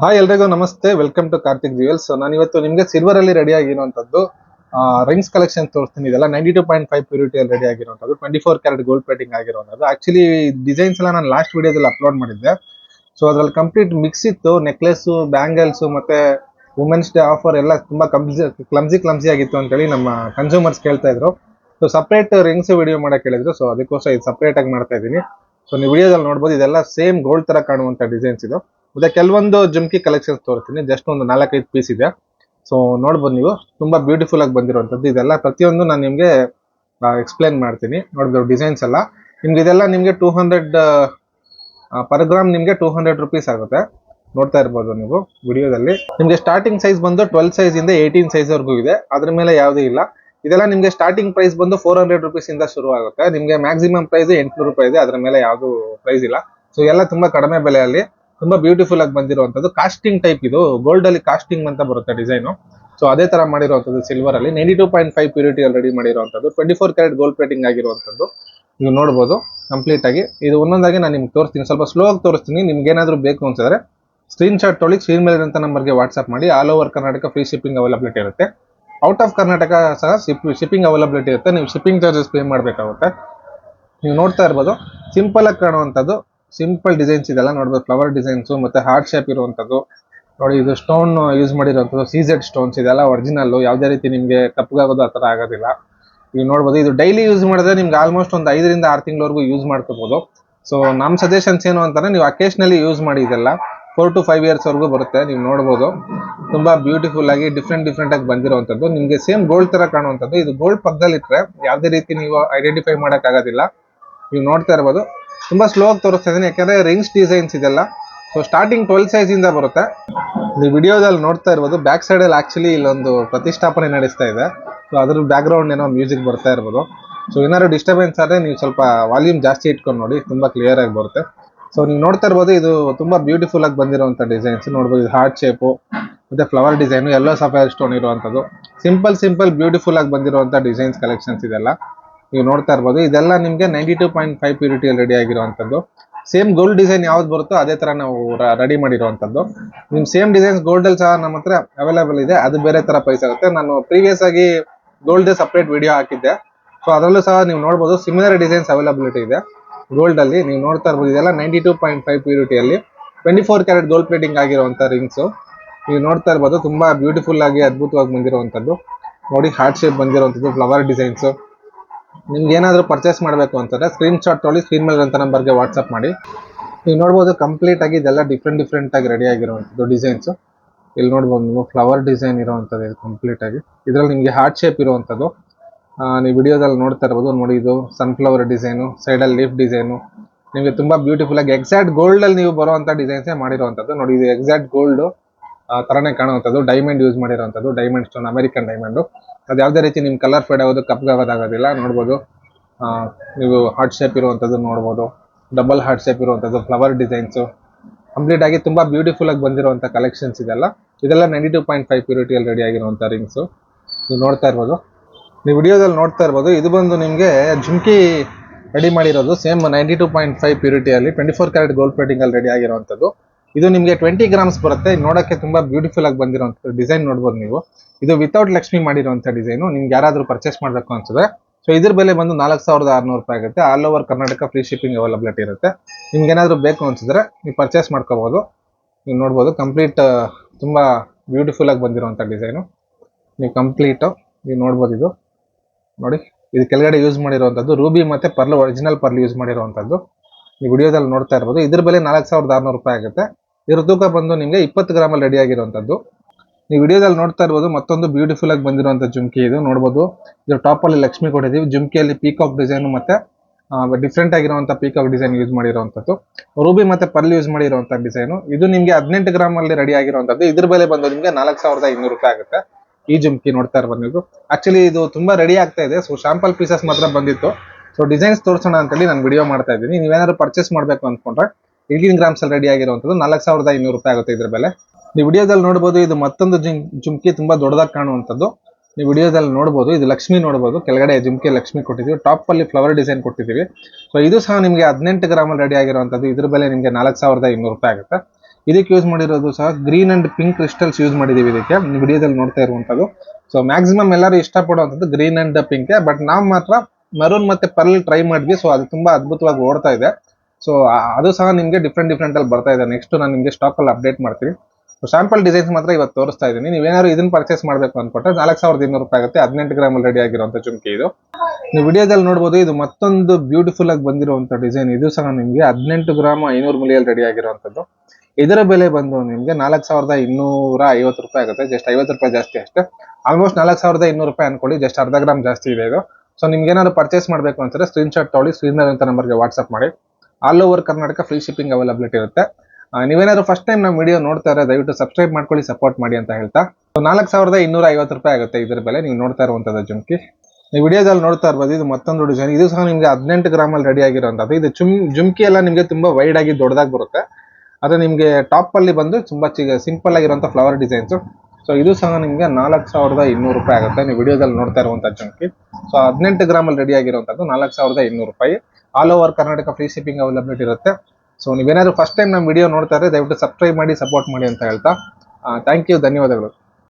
Hi ಎಲ್ರಿಗೂ ನಮಸ್ತೆ. Welcome to Karthik jewels ನಾನು ಇವತ್ತು ನಿಮಗೆ ಸಿಲ್ವರ್ ಅಲ್ಲಿ ರೆಡಿ ಆಗಿರುವಂತದ್ದು ರಿಂಗ್ಸ್ ಕಲೆಕ್ಷನ್ ತೋರಿಸ್ತೀನಿ. ಇದೆಲ್ಲ ninety two point five purity ಅಲ್ಲಿ ರೆಡಿ ಆಗಿರುವಂತದ್ದು twenty four carat gold plating ಆಗಿರುವಂತದ್ದು ಆಕ್ಚುಲಿ ಡಿಸೈನ್ಸ್ ಎಲ್ಲ ನಾನು ಲಾಸ್ಟ್ ವಿಡಿಯೋದಲ್ಲಿ ಅಪ್ಲೋಡ್ ಮಾಡಿದ್ದೆ. ಸೊ ಅದ್ರಲ್ಲಿ ಕಂಪ್ಲೀಟ್ ಮಿಕ್ಸ್ ಇತ್ತು. ನೆಕ್ಲೆಸ್ ಬ್ಯಾಂಗಲ್ಸ್ ಮತ್ತೆ ವುಮೆನ್ಸ್ ಡೇ ಆಫರ್ ಎಲ್ಲ ತುಂಬಾ ಕ್ಲಮ್ಸಿ ಕ್ಲಮ್ಸಿ ಕ್ಲಮ್ಸಿ ಆಗಿತ್ತು ಅಂತೇಳಿ ನಮ್ಮ ಕನ್ಸ್ಯೂಮರ್ಸ್ ಕೇಳ್ತಾ ಇದ್ರು. ಸೊ ಸಪ್ರೇಟ್ ರಿಂಗ್ಸ್ ವಿಡಿಯೋ ಮಾಡಕ್ಕೆ ಹೇಳಿದ್ರು. ಸೊ ಅದಕ್ಕೋಸ್ಕರ ಇದು ಸಪ್ರೇಟ್ ಆಗಿ ಮಾಡ್ತಾ ಇದ್ದೀನಿ. ಸೊ ನೀವು ವಿಡಿಯೋದಲ್ಲಿ ನೋಡ್ಬೋದು ಇದೆಲ್ಲ ಸೇಮ್ ಗೋಲ್ಡ್ ತರ ಕಾಣುವಂತ ಡಿಸೈನ್ಸ್ ಇದು. ಮತ್ತೆ ಕೆಲವೊಂದು ಜುಮ್ಕಿ ಕಲೆಕ್ಷನ್ಸ್ ತೋರಿಸ್ತೀನಿ. ಜಸ್ಟ್ ಒಂದು ನಾಲ್ಕೈದು ಪೀಸ್ ಇದೆ. ಸೊ ನೋಡ್ಬೋದು ನೀವು. ತುಂಬಾ ಬ್ಯೂಟಿಫುಲ್ ಆಗಿ ಬಂದಿರುವಂತದ್ದು ಇದೆಲ್ಲ ಪ್ರತಿಯೊಂದು ನಾನು ನಿಮ್ಗೆ ಎಕ್ಸ್ಪ್ಲೇನ್ ಮಾಡ್ತೀನಿ. ನೋಡ್ಬೋದು ಡಿಸೈನ್ಸ್ ಎಲ್ಲ. ನಿಮ್ಗೆ ಇದೆಲ್ಲ ನಿಮ್ಗೆ ಟೂ ಹಂಡ್ರೆಡ್ ಪರ್ ಗ್ರಾಮ್ ನಿಮ್ಗೆ ಟೂ ಹಂಡ್ರೆಡ್ ರುಪೀಸ್ ಆಗುತ್ತೆ. ನೋಡ್ತಾ ಇರ್ಬೋದು ನೀವು ವಿಡಿಯೋದಲ್ಲಿ ನಿಮ್ಗೆ ಸ್ಟಾರ್ಟಿಂಗ್ ಸೈಜ್ ಬಂದು ಟ್ವೆಲ್ ಸೈಜ್ ಇಂದ ಏಯ್ಟೀನ್ ಸೈಜ್ ವರೆಗೂ ಇದೆ. ಅದ್ರ ಮೇಲೆ ಯಾವುದೂ ಇಲ್ಲ. ಇದೆಲ್ಲ ನಿಮಗೆ ಸ್ಟಾರ್ಟಿಂಗ್ ಪ್ರೈಸ್ ಬಂದು ಫೋರ್ ಹಂಡ್ರೆಡ್ ರುಪೀಸ್ ಇಂದ ಶುರು ಆಗುತ್ತೆ. ನಿಮಗೆ ಮ್ಯಾಕ್ಸಿಮಮ್ ಪ್ರೈಸ್ ಎಂಟ್ನೂರು ರೂಪಾಯಿ ಇದೆ. ಅದರ ಮೇಲೆ ಯಾವುದು ಪ್ರೈಸ್ ಇಲ್ಲ. ಸೊ ಎಲ್ಲ ತುಂಬಾ ಕಡಿಮೆ ಬೆಲೆಯಲ್ಲಿ, ತುಂಬಾ ಬ್ಯೂಟಿಫುಲ್ ಆಗಿ ಬಂದಿರುವಂತದ್ದು ಕಾಸ್ಟಿಂಗ್ ಟೈಪ್ ಇದು. ಗೋಲ್ಡ್ ಅಲ್ಲಿ ಕಾಸ್ಟಿಂಗ್ ಅಂತ ಬರುತ್ತೆ ಡಿಸೈನು ಸೊ ಅದೇ ತರ ಮಾಡಿರುವಂತದ್ದು ಸಿಲ್ವರ್ ಅಲ್ಲಿ. Ninety two point five purity already ready ಮಾಡಿರುವಂತದ್ದು twenty four carat gold plating ಆಗಿರುವಂತದ್ದು ನೀವು ನೋಡಬಹುದು ಕಂಪ್ಲೀಟ್ ಆಗಿ. ಇದು ಒಂದೊಂದಾಗಿ ನಾನು ನಿಮ್ಗೆ ತೋರಿಸ್ತೀನಿ. ಸ್ವಲ್ಪ ಸ್ಲೋ ಆಗಿ ತೋರಿಸ್ತೀನಿ. ನಿಮ್ಗೆ ಏನಾದ್ರು ಬೇಕು ಅನ್ಸಿದ್ರೆ ಸ್ಕ್ರೀನ್ ಶಾಟ್ ತೊಳಿ ಸ್ಕ್ರೀನ್ ಮೇಲೆ ಇರುವಂತ ನಂಬರ್ಗೆ ವಾಟ್ಸ್ಆಪ್ ಮಾಡಿ. All over Karnataka free shipping availability ಇರುತ್ತೆ. ಔಟ್ ಆಫ್ ಕರ್ನಾಟಕ ಸಹ ಶಿಪ್ ಶಿಪ್ಪಿಂಗ್ ಅವೈಲಬಿಲಿಟಿ ಇರುತ್ತೆ. ನೀವು ಶಿಪ್ಪಿಂಗ್ ಚಾರ್ಜಸ್ ಪೇ ಮಾಡಬೇಕಾಗುತ್ತೆ. ನೀವು ನೋಡ್ತಾ ಇರ್ಬೋದು. ಸಿಂಪಲ್ ಆಗಿ ಕಾಣುವಂಥದ್ದು. ಸಿಂಪಲ್ ಡಿಸೈನ್ಸ್ ಇದೆಲ್ಲ ನೋಡ್ಬೋದು. ಫ್ಲವರ್ ಡಿಸೈನ್ಸ್ ಮತ್ತೆ ಹಾರ್ಟ್ ಶೇಪ್ ಇರುವಂಥದ್ದು. ನೋಡಿ, ಇದು ಸ್ಟೋನ್ ಯೂಸ್ ಮಾಡಿರುವಂಥದ್ದು. ಸೀಸೆಡ್ ಸ್ಟೋನ್ಸ್ ಇದೆಲ್ಲ ಒರಿಜಿನಲ್ಲು. ಯಾವುದೇ ರೀತಿ ನಿಮಗೆ ತಪ್ಪಗಾಗೋದು ಆ ಥರ ಆಗೋದಿಲ್ಲ. ನೀವು ನೋಡ್ಬೋದು, ಇದು ಡೈಲಿ ಯೂಸ್ ಮಾಡಿದ್ರೆ ನಿಮ್ಗೆ ಆಲ್ಮೋಸ್ಟ್ ಒಂದು ಐದರಿಂದ ಆರು ತಿಂಗಳವರೆಗೂ ಯೂಸ್ ಮಾಡ್ಕೋಬೋದು. ಸೊ, ನಮ್ಮ ಸಜೆಷನ್ಸ್ ಏನು ಅಂತಂದರೆ, ನೀವು ಅಕೇಶನಲಿ ಯೂಸ್ ಮಾಡಿ ಇದೆಲ್ಲ. ಫೋರ್ ಟು ಫೈವ್ ಇಯರ್ಸ್ ವರೆಗೂ ಬರುತ್ತೆ. ನೀವು ನೋಡ್ಬೋದು. ತುಂಬಾ ಬ್ಯೂಟಿಫುಲ್ ಆಗಿ ಡಿಫ್ರೆಂಟ್ ಡಿಫ್ರೆಂಟ್ ಆಗಿ ಬಂದಿರುವಂತದ್ದು. ನಿಮ್ಗೆ ಸೇಮ್ ಗೋಲ್ಡ್ ತರ ಕಾಣುವಂಥದ್ದು ಇದು ಗೋಲ್ಡ್ ಪಕ್ಕದಲ್ಲಿ ಇಟ್ರೆ ಯಾವುದೇ ರೀತಿ ನೀವು ಐಡೆಂಟಿಫೈ ಮಾಡಕ್ ಆಗೋದಿಲ್ಲ. ನೀವು ನೋಡ್ತಾ ಇರ್ಬೋದು. ತುಂಬಾ ಸ್ಲೋ ಆಗಿ ತೋರಿಸ್ತಾ ಇದ್ದೀನಿ. ಯಾಕಂದ್ರೆ ರಿಂಗ್ಸ್ ಡಿಸೈನ್ಸ್ ಇದೆಲ್ಲ. ಸೊ ಸ್ಟಾರ್ಟಿಂಗ್ ಟ್ವೆಲ್ ಸೈಜ್ ಇಂದ ಬರುತ್ತೆ. ಈ ವಿಡಿಯೋದಲ್ಲಿ ನೋಡ್ತಾ ಇರ್ಬೋದು. ಬ್ಯಾಕ್ ಸೈಡ್ ಅಲ್ಲಿ ಆಕ್ಚುಲಿ ಇಲ್ಲೊಂದು ಪ್ರತಿಷ್ಠಾಪನೆ ನಡೆಸ್ತಾ ಇದೆ. ಸೊ ಅದ್ರ ಬ್ಯಾಕ್ ಗ್ರೌಂಡ್ ಏನೋ ಮ್ಯೂಸಿಕ್ ಬರ್ತಾ ಇರ್ಬೋದು. ಸೊ ಏನಾದ್ರು ಡಿಸ್ಟರ್ಬೆನ್ಸ್ ಆದ್ರೆ ನೀವು ಸ್ವಲ್ಪ ವಾಲ್ಯೂಮ್ ಜಾಸ್ತಿ ಇಟ್ಕೊಂಡು ನೋಡಿ. ತುಂಬಾ ಕ್ಲಿಯರ್ ಆಗಿ ಬರುತ್ತೆ. ಸೊ ನೀವು ನೋಡ್ತಾ ಇರ್ಬೋದು ಇದು ತುಂಬಾ ಬ್ಯೂಟಿಫುಲ್ ಆಗಿ ಬಂದಿರುವಂತ ಡಿಸೈನ್ಸ್ ನೋಡ್ಬೋದು ಇದು ಹಾರ್ಟ್ ಶೇಪು ಮತ್ತೆ flower design yellow sapphire stone ಇರುವಂತದ್ದು ಸಿಂಪಲ್ ಸಿಂಪಲ್ ಬ್ಯೂಟಿಫುಲ್ ಆಗಿ ಬಂದಿರುವಂತ ಡಿಸೈನ್ಸ್ ಕಲೆಕ್ಷನ್ಸ್ ಇದೆಲ್ಲ. ನೀವು ನೋಡ್ತಾ ಇರ್ಬೋದು. ಇದೆಲ್ಲ ನಿಮ್ಗೆ ninety two point five purity ready ಆಗಿರುವಂತದ್ದು ಸೇಮ್ ಗೋಲ್ಡ್ ಡಿಸೈನ್ ಯಾವ್ದು ಬರುತ್ತೋ ಅದೇ ತರ ನಾವು ರೆಡಿ ಮಾಡಿರುವಂತದ್ದು ನಿಮ್ ಸೇಮ್ ಡಿಸೈನ್ಸ್ ಗೋಲ್ಡ್ ಅಲ್ಲಿ ಸಹ ನಮ್ಮ ಹತ್ರ ಅವೈಲೇಬಲ್ ಇದೆ. ಅದು ಬೇರೆ ತರ ಪ್ರೈಸ್ ಆಗುತ್ತೆ. ನಾನು ಪ್ರೀವಿಯಸ್ ಆಗಿ ಗೋಲ್ಡ್ ಸಪ್ರೇಟ್ ವಿಡಿಯೋ ಹಾಕಿದ್ದೆ. ಸೊ ಅದರಲ್ಲೂ ಸಹ ನೀವು ನೋಡಬಹುದು ಸಿಮಿಲರ್ ಡಿಸೈನ್ಸ್ ಅವೈಲಬಿಲಿಟಿ ಇದೆ. ಗೋಲ್ಡ್ ಅಲ್ಲಿ, ನೀವು ನೋಡ್ತಾ ಇರ್ಬೋದು, ಇದೆಲ್ಲ ninety two point five ಪ್ಯೂರಿಟಿಯಲ್ಲಿ twenty four carat gold plating ಆಗಿರುವಂತ ರಿಂಗ್ಸ್ ನೀವು ನೋಡ್ತಾ ಇರ್ಬೋದು, ತುಂಬಾ ಬ್ಯೂಟಿಫುಲ್ ಆಗಿ, ಅದ್ಭುತವಾಗಿ ಬಂದಿರುವಂತದ್ದು ನೋಡಿ ಹಾರ್ಟ್ ಶೇಪ್ ಬಂದಿರುವಂತದ್ದು ಫ್ಲವರ್ ಡಿಸೈನ್ಸ್ ನಿಮ್ಗೆ ಏನಾದರೂ ಪರ್ಚೇಸ್ ಮಾಡಬೇಕು ಅಂತಂದ್ರೆ ಸ್ಕ್ರೀನ್ ಶಾಟ್ ತೊಗೊಳ್ಳಿ ಸ್ಕ್ರೀನ್ ಮೇಲೆ ಅಂತ ನಂಬರ್ಗೆ ವಾಟ್ಸಪ್ ಮಾಡಿ. ನೀವು ನೋಡ್ಬೋದು ಕಂಪ್ಲೀಟ್ ಆಗಿ ಇದೆಲ್ಲ ಡಿಫ್ರೆಂಟ್ ಡಿಫ್ರೆಂಟ್ ಆಗಿ ರೆಡಿ ಆಗಿರುವಂಥದ್ದು ಡಿಸೈನ್ಸ್ ಇಲ್ಲಿ ನೋಡ್ಬೋದು ನೀವು ಫ್ಲವರ್ ಡಿಸೈನ್ ಇರುವಂಥದ್ದು ಇದು ಕಂಪ್ಲೀಟ್ ಆಗಿ. ಇದರಲ್ಲಿ ನಿಮಗೆ ಹಾರ್ಟ್ ಶೇಪ್ ಇರುವಂಥದ್ದು. ನೀವು ವಿಡಿಯೋದಲ್ಲಿ ನೋಡ್ತಾ ಇರ್ಬೋದು, ನೋಡಿ ಇದು ಸನ್ಫ್ಲವರ್ ಡಿಸೈನು ಸೈಡಲ್ಲಿ ಲೀಫ್ ಡಿಸೈನು ನಿಮಗೆ ತುಂಬ ಬ್ಯೂಟಿಫುಲ್ ಆಗಿ ಎಕ್ಸಾಕ್ಟ್ ಗೋಲ್ಡಲ್ಲಿ ನೀವು ಬರುವಂಥ ಡಿಸೈನ್ಸೇ ಮಾಡಿರುವಂಥದ್ದು. ನೋಡಿ, ಇದು ಎಕ್ಸಾಕ್ಟ್ ಗೋಲ್ಡ್ ಥರನೇ ಕಾಣುವಂಥದ್ದು. ಡೈಮಂಡ್ ಯೂಸ್ ಮಾಡಿರುವಂಥದ್ದು. ಡೈಮಂಡ್ ಸ್ಟೋನ್ ಅಮೆರಿಕನ್ ಡೈಮಂಡು ಅದು ಯಾವುದೇ ರೀತಿ ನಿಮ್ಮ ಕಲರ್ ಫೇಡ್ ಆಗೋದು ಕಪ್ಗಾಗೋದಾಗೋದಿಲ್ಲ ನೋಡ್ಬೋದು. ನೀವು ಹಾರ್ಟ್ ಶೇಪ್ ಇರುವಂಥದ್ದು ನೋಡ್ಬೋದು. ಡಬಲ್ ಹಾರ್ಟ್ ಶೇಪ್ ಇರುವಂಥದ್ದು ಫ್ಲವರ್ ಡಿಸೈನ್ಸು ಕಂಪ್ಲೀಟ್ ಆಗಿ ತುಂಬ ಬ್ಯೂಟಿಫುಲ್ ಆಗಿ ಬಂದಿರುವಂಥ ಕಲೆಕ್ಷನ್ಸ್ ಇದೆಲ್ಲ. ಇದೆಲ್ಲ ನೈಂಟಿ ಟೂ ಪಾಯಿಂಟ್ ಫೈವ್ ಪ್ಯೂರಿಟಿಯಲ್ಲಿ ರೆಡಿ ಆಗಿರುವಂಥ ರಿಂಗ್ಸು ನೀವು ನೋಡ್ತಾ ಇರ್ಬೋದು. ನೀವು ವಿಡಿಯೋದಲ್ಲಿ ನೋಡ್ತಾ ಇರ್ಬೋದು, ಇದು ಬಂದು ನಿಮಗೆ ಜುಮ್ಕಿ ರೆಡಿ ಮಾಡಿರೋದು same ninety two point five ಪ್ಯೂರಿಟಿಯಲ್ಲಿ twenty four carat gold ಪ್ಲೇಟಿಂಗಲ್ಲಿ ರೆಡಿ ಆಗಿರುವಂಥದ್ದು. ಇದು ನಿಮಗೆ ಟ್ವೆಂಟಿ ಗ್ರಾಮ್ಸ್ ಬರುತ್ತೆ. ನೋಡೋಕ್ಕೆ ತುಂಬ ಬ್ಯೂಟಿಫುಲ್ ಆಗಿ ಬಂದಿರುವಂಥ ಡಿಸೈನ್ ನೋಡ್ಬೋದು ನೀವು. ಇದು ವಿತೌಟ್ ಲಕ್ಷ್ಮಿ ಮಾಡಿರುವಂಥ ಡಿಸೈನು ನಿಮ್ಗೆ ಯಾರಾದರೂ ಪರ್ಚೇಸ್ ಮಾಡಬೇಕು ಅನ್ಸಿದ್ರೆ ಸೊ ಇದ್ರ ಬೆಲೆ ಬಂದು ನಾಲ್ಕು ಸಾವಿರದ ಆರುನೂರು ರೂಪಾಯಿ ಆಗುತ್ತೆ. All over Karnataka free shipping availability ಇರುತ್ತೆ. ನಿಮ್ಗೆ ಏನಾದರೂ ಬೇಕು ಅನ್ಸಿದ್ರೆ ನೀವು ಪರ್ಚೇಸ್ ಮಾಡ್ಕೋಬೋದು ನೀವು ನೋಡ್ಬೋದು ಕಂಪ್ಲೀಟ್ ತುಂಬಾ ಬ್ಯೂಟಿಫುಲ್ ಆಗಿ ಬಂದಿರುವಂಥ ಡಿಸೈನು ನೀವು ಕಂಪ್ಲೀಟ್ ನೀವು ನೋಡ್ಬೋದು ಇದು. ನೋಡಿ, ಇದು ಕೆಳಗಡೆ ಯೂಸ್ ಮಾಡಿರುವಂಥದ್ದು ರೂಬಿ ಮತ್ತೆ ಪರ್ಲ್ ಒರಿಜಿನಲ್ ಪರ್ಲ್ ಯೂಸ್ ಮಾಡಿರುವಂಥದ್ದು ಈ ವಿಡಿಯೋದಲ್ಲಿ ನೋಡ್ತಾ ಇರ್ಬೋದು. ಇದ್ರ ಬೆಲೆ ನಾಲ್ಕು ಸಾವಿರದ ಆರುನೂರು ರೂಪಾಯಿ ಆಗುತ್ತೆ. ಇದ್ರ ತೂಕ ಬಂದು ನಿಮಗೆ ಇಪ್ಪತ್ತು ಗ್ರಾಮಲ್ಲಿ ರೆಡಿ ಆಗಿರುವಂಥದ್ದು ನೀವು ವಿಡಿಯೋದಲ್ಲಿ ನೋಡ್ತಾ ಇರ್ಬೋದು, ಮತ್ತೊಂದು ಬ್ಯೂಟಿಫುಲ್ ಆಗಿ ಬಂದಿರುವಂಥ ಜುಮ್ಕಿ ಇದು. ನೋಡ್ಬೋದು ಇದ್ರ ಟಾಪ್ ಅಲ್ಲಿ ಲಕ್ಷ್ಮಿ ಕೊಟ್ಟಿದ್ದೀವಿ ಜುಮ್ಕಿಯಲ್ಲಿ ಪೀಕಾಕ್ ಡಿಸೈನ್ ಮತ್ತೆ ಡಿಫ್ರೆಂಟ್ ಆಗಿರುವಂಥ ಪೀಕಾಕ್ ಡಿಸೈನ್ ಯೂಸ್ ಮಾಡಿರುವಂಥದ್ದು ರೂಬಿ ಮತ್ತೆ ಪರ್ಲ್ ಯೂಸ್ ಮಾಡಿರುವಂಥ ಡಿಸೈನು ಇದು ನಿಮಗೆ ಹದಿನೆಂಟು ಗ್ರಾಮಲ್ಲಿ ರೆಡಿ ಆಗಿರುವಂಥದ್ದು ಇದ್ರ ಬೆಲೆ ಬಂದು ನಿಮಗೆ ನಾಲ್ಕು ಸಾವಿರದ ಐನೂರು ರೂಪಾಯಿ ಆಗುತ್ತೆ. ಈ ಜುಮ್ಕಿ ನೋಡ್ತಾ ಇರ್ಬೋದು ನೀವು. ಆಕ್ಚುಲಿ ಇದು ತುಂಬಾ ರೆಡಿ ಆಗ್ತಾ ಇದೆ. ಸೊ ಶಾಂಪಲ್ ಪೀಸಸ್ ಮಾತ್ರ ಬಂದಿತ್ತು. ಸೊ ಡಿಸೈನ್ಸ್ ತೋರಿಸೋಣ ಅಂತೇಳಿ ನಾನು ವಿಡಿಯೋ ಮಾಡ್ತಾ ಇದ್ದೀನಿ. ನೀವೇನಾದ್ರು ಪರ್ಚೇಸ್ ಮಾಡಬೇಕು ಅನ್ಕೊಂಡ್ರೆ ಏಯ್ಟೀನ್ ಗ್ರಾಮ್ಸ್ ಅಲ್ಲಿ ರೆಡಿ ಆಗಿರುವಂತದ್ದು ನಾಲ್ಕು ಸಾವಿರದ ಐನೂರು ರೂಪಾಯಿ ಆಗುತ್ತೆ ಇದ್ರ ಬೆಲೆ. ನೀವು ವಿಡಿಯೋದಲ್ಲಿ ನೋಡಬಹುದು ಇದು ಮತ್ತೊಂದು ಜುಮ್, ಜುಮ್ಕಿ ತುಂಬಾ ದೊಡ್ಡದಾಗಿ ಕಾಣುವಂಥದ್ದು. ನೀವು ವಿಡಿಯೋದಲ್ಲಿ ನೋಡಬಹುದು ಇದು ಲಕ್ಷ್ಮಿ ನೋಡಬಹುದು ಕೆಳಗಡೆ ಜುಮ್ಕಿ ಲಕ್ಷ್ಮಿ ಕೊಟ್ಟಿದ್ದೀವಿ. ಟಾಪ್ ಅಲ್ಲಿ ಫ್ಲವರ್ ಡಿಸೈನ್ ಕೊಟ್ಟಿದ್ದೀವಿ. ಸೊ ಇದು ಸಹ ನಿಮಗೆ ಹದಿನೆಂಟು ಗ್ರಾಮಲ್ಲಿ ರೆಡಿ ಆಗಿರುವಂಥದ್ದು. ಇದ್ರ ಬೆಲೆ ನಿಮಗೆ ನಾಲ್ಕು ಸಾವಿರದ ಇನ್ನೂರು ರೂಪಾಯಿ ಆಗುತ್ತೆ. ಇದಕ್ಕೆ ಯೂಸ್ ಮಾಡಿರೋದು ಸಹ green and pink crystals use ಮಾಡಿದೀವಿ ಇದಕ್ಕೆ. ವಿಡಿಯೋದಲ್ಲಿ ನೋಡ್ತಾ ಇರುವಂತದ್ದು ಸೊ ಮ್ಯಾಕ್ಸಿಮಮ್ ಎಲ್ಲರೂ ಇಷ್ಟಪಡುವಂಥದ್ದು ಗ್ರೀನ್ ಅಂಡ್ ಪಿಂಕ್ ಬಟ್ ನಾವು ಮಾತ್ರ ಮರೂನ್ ಮತ್ತೆ ಪರ್ಲ್ ಟ್ರೈ ಮಾಡಿದ್ವಿ. ಸೊ ಅದು ತುಂಬಾ ಅದ್ಭುತವಾಗಿ ಓಡ್ತಾ ಇದೆ. ಸೊ ಅದು ಸಹ ನಿಮಗೆ ಡಿಫ್ರೆಂಟ್ ಡಿಫ್ರೆಂಟ್ ಅಲ್ಲಿ ಬರ್ತಾ ಇದೆ. ನೆಕ್ಸ್ಟ್ ನಾನು ನಿಮಗೆ ಸ್ಟಾಕ್ ಅಲ್ಲಿ ಅಪ್ಡೇಟ್ ಮಾಡ್ತೀನಿ. ಸ್ಯಾಂಪಲ್ ಡಿಸೈನ್ಸ್ ಮಾತ್ರ ಇವತ್ತು ತೋರಿಸ್ತಾ ಇದ್ದೀನಿ. ನೀವೇನಾದ್ರು ಇದನ್ನ ಪರ್ಚೇಸ್ ಮಾಡಬೇಕು ಅನ್ಕೊಟ್ರೆ ನಾಲ್ಕು ಸಾವಿರದ ಇನ್ನೂರು ರೂಪಾಯಿ ಆಗುತ್ತೆ. ಹದಿನೆಂಟು ಗ್ರಾಮ್ ಅಲ್ಲಿ ರೆಡಿ ಆಗಿರುವಂಥ ಚುಂಕಿ ಇದು. ನೀವು ವಿಡಿಯೋದಲ್ಲಿ ನೋಡಬಹುದು ಇದು ಮತ್ತೊಂದು ಬ್ಯೂಟಿಫುಲ್ ಆಗಿ ಬಂದಿರುವಂತ ಡಿಸೈನ್ ಇದು ಸಹ ನಿಮಗೆ ಹದಿನೆಂಟು ಗ್ರಾಮ್ ಐನೂರು ಮಿಲಿಯಲ್ಲಿ ರೆಡಿ ಆಗಿರುವಂತದ್ದು ಇದರ ಬೆಲೆ ಬಂದು ನಿಮಗೆ ನಾಲ್ಕು ಸಾವಿರದ ಇನ್ನೂರ ಐವತ್ತು ರೂಪಾಯಿ ಆಗುತ್ತೆ. ಜಸ್ಟ್ ಐವತ್ತು ರೂಪಾಯಿ ಜಾಸ್ತಿ ಅಷ್ಟೇ. ಆಲ್ಮೋಸ್ಟ್ ನಾಲ್ಕು ಸಾವಿರದ ಇನ್ನೂರು ರೂಪಾಯಿ ಅನ್ಕೊಳ್ಳಿ. ಜಸ್ಟ್ ಅರ್ಧ ಗ್ರಾಮ್ ಜಾಸ್ತಿ ಇದೆ ಇದು. ಸೊ ನಿಮ್ಗೆ ಏನಾದ್ರು ಪರ್ಚೇಸ್ ಮಾಡಬೇಕು ಅಂತಾರೆ ಸ್ಕ್ರೀನ್ ಶಾಟ್ ತೊಗೊಳ್ಳಿ. ಸ್ಕ್ರೀನ್ ಅಂತ ನಂಬರ್ಗೆ ವಾಟ್ಸ್ಆಪ್ ಮಾಡಿ. All over Karnataka free shipping availability ಇರುತ್ತೆ. ನೀವೇನಾದ್ರು ಫಸ್ಟ್ ಟೈಮ್ ನಮ್ಮ ವಿಡಿಯೋ ನೋಡ್ತಾ ಇರೋ ದಯವಿಟ್ಟು ಸಬ್ಸ್ಕ್ರೈಬ್ ಮಾಡ್ಕೊಳ್ಳಿ ಸಪೋರ್ಟ್ ಮಾಡಿ ಅಂತ ಹೇಳ್ತಾ. ನಾಲ್ಕು ಸಾವಿರದ ಇನ್ನೂರ ಐವತ್ತು ರೂಪಾಯಿ ಆಗುತ್ತೆ ಇದ್ರ ಬೆಲೆ. ನೀವು ನೋಡ್ತಾ ಇರುವಂತದ್ದು ಜುಮ್ಕಿ. ನೀವು ವಿಡಿಯೋದಲ್ಲಿ ನೋಡ್ತಾ ಇರ್ಬೋದು, ಇದು ಮತ್ತೊಂದು ಡಿಸೈನ್ ಇದು ಸಹ ನಿಮ್ಗೆ ಹದಿನೆಂಟು ಗ್ರಾಮಲ್ಲಿ ರೆಡಿ ಆಗಿರುವಂಥದ್ದು ಇದು ಚುಮ್, ಜುಮ್ಕಿ ಎಲ್ಲ ನಿಮ್ಗೆ ತುಂಬಾ ವೈಡ್ ಆಗಿ ದೊಡ್ಡದಾಗಿ ಬರುತ್ತೆ. ಅದು ನಿಮಗೆ ಟಾಪಲ್ಲಿ ಬಂದು ತುಂಬ ತುಂಬಾ ಸಿಂಪಲ್ ಆಗಿರುವಂಥ ಫ್ಲವರ್ ಡಿಸೈನ್ಸು ಸೊ ಇದು ಸಹ ನಿಮಗೆ ನಾಲ್ಕು ಸಾವಿರದ ಇನ್ನೂರು ರೂಪಾಯಿ ಆಗುತ್ತೆ. ನೀವು ವಿಡಿಯೋದಲ್ಲಿ ನೋಡ್ತಾ ಇರುವಂಥ ಚುಮ್ಕಿ ಸೊ ಹದಿನೆಂಟು ಗ್ರಾಮಲ್ಲಿ ರೆಡಿ ಆಗಿರುವಂಥದ್ದು ನಾಲ್ಕು ಸಾವಿರದ ಇನ್ನೂರು ರೂಪಾಯಿ. All over Karnataka free shipping availability ಇರುತ್ತೆ. ಸೊ ನೀವೇನಾದರೂ ಫಸ್ಟ್ ಟೈಮ್ ನಮ್ಮ ವಿಡಿಯೋ ನೋಡ್ತಾ ಇದ್ರೆ ದಯವಿಟ್ಟು ಸಬ್ಸ್ಕ್ರೈಬ್ ಮಾಡಿ ಸಪೋರ್ಟ್ ಮಾಡಿ ಅಂತ ಹೇಳ್ತಾ ಥ್ಯಾಂಕ್ ಯು ಧನ್ಯವಾದಗಳು.